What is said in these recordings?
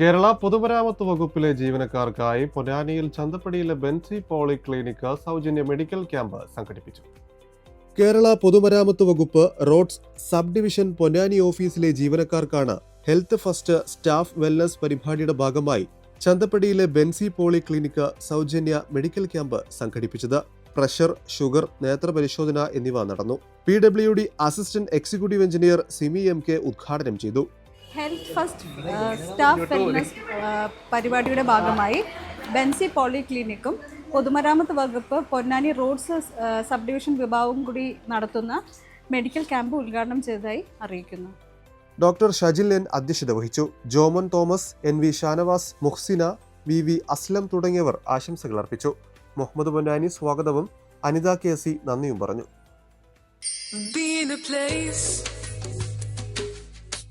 കേരള പൊതുമരാമത്ത് വകുപ്പിലെ ജീവനക്കാർക്കായി പൊന്നാനിയിൽ ചന്തപ്പടിയിലെ ബെൻസി പോളി ക്ലിനിക്ക് സൗജന്യ മെഡിക്കൽ ക്യാമ്പ് സംഘടിപ്പിച്ചു. കേരള പൊതുമരാമത്ത് വകുപ്പ് റോഡ്സ് സബ് ഡിവിഷൻ പൊന്നാനി ഓഫീസിലെ ജീവനക്കാർക്കാണ് ഹെൽത്ത് ഫസ്റ്റ് സ്റ്റാഫ് വെൽനസ് പരിപാടിയുടെ ഭാഗമായി ചന്തപ്പടിയിലെ ബെൻസി പോളി ക്ലിനിക്ക് സൗജന്യ മെഡിക്കൽ ക്യാമ്പ് സംഘടിപ്പിച്ചത്. പ്രഷർ ഷുഗർ നേത്രപരിശോധന എന്നിവ നടന്നു. P W D assistant executive engineer Simi M K ഉദ്ഘാടനം ചെയ്തു. ഹെൽത്ത് ഫസ്റ്റ് സ്റ്റാഫ് വെൽനസ് പരിപാടിയുടെ ഭാഗമായി ബെൻസി പോളിക്ലിനിക്കും പൊതുമരാമത്ത് വകുപ്പ് പൊന്നാനി റോഡ്സ് സബ് ഡിവിഷൻ വിഭാഗവും കൂടി നടത്തുന്ന മെഡിക്കൽ ക്യാമ്പ് ഉദ്ഘാടനം ചെയ്തതായി അറിയിക്കുന്നു. ഡോക്ടർ ഷജിൽ എൻ അധ്യക്ഷത വഹിച്ചു. Joman Thomas N V Shanavas Muhsina V V Aslam തുടങ്ങിയവർ ആശംസകൾ അർപ്പിച്ചു. മുഹമ്മദ് പൊന്നാനി സ്വാഗതവും അനിത കെ സി നന്ദിയും പറഞ്ഞു. Be in a place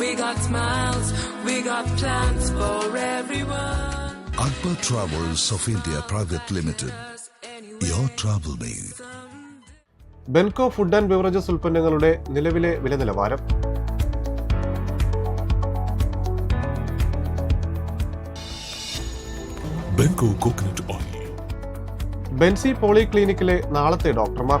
we got smiles, we got plans for everyone. Akbar Travels of India Private Limited. Your travel name. Benko food and beverages ഉൽപ്പന്നങ്ങളുടെ നിലവിലെ വില നിലവാരം Benko coconut oil. Bensi polyclinic നാളത്തെ ഡോക്ടർമാർ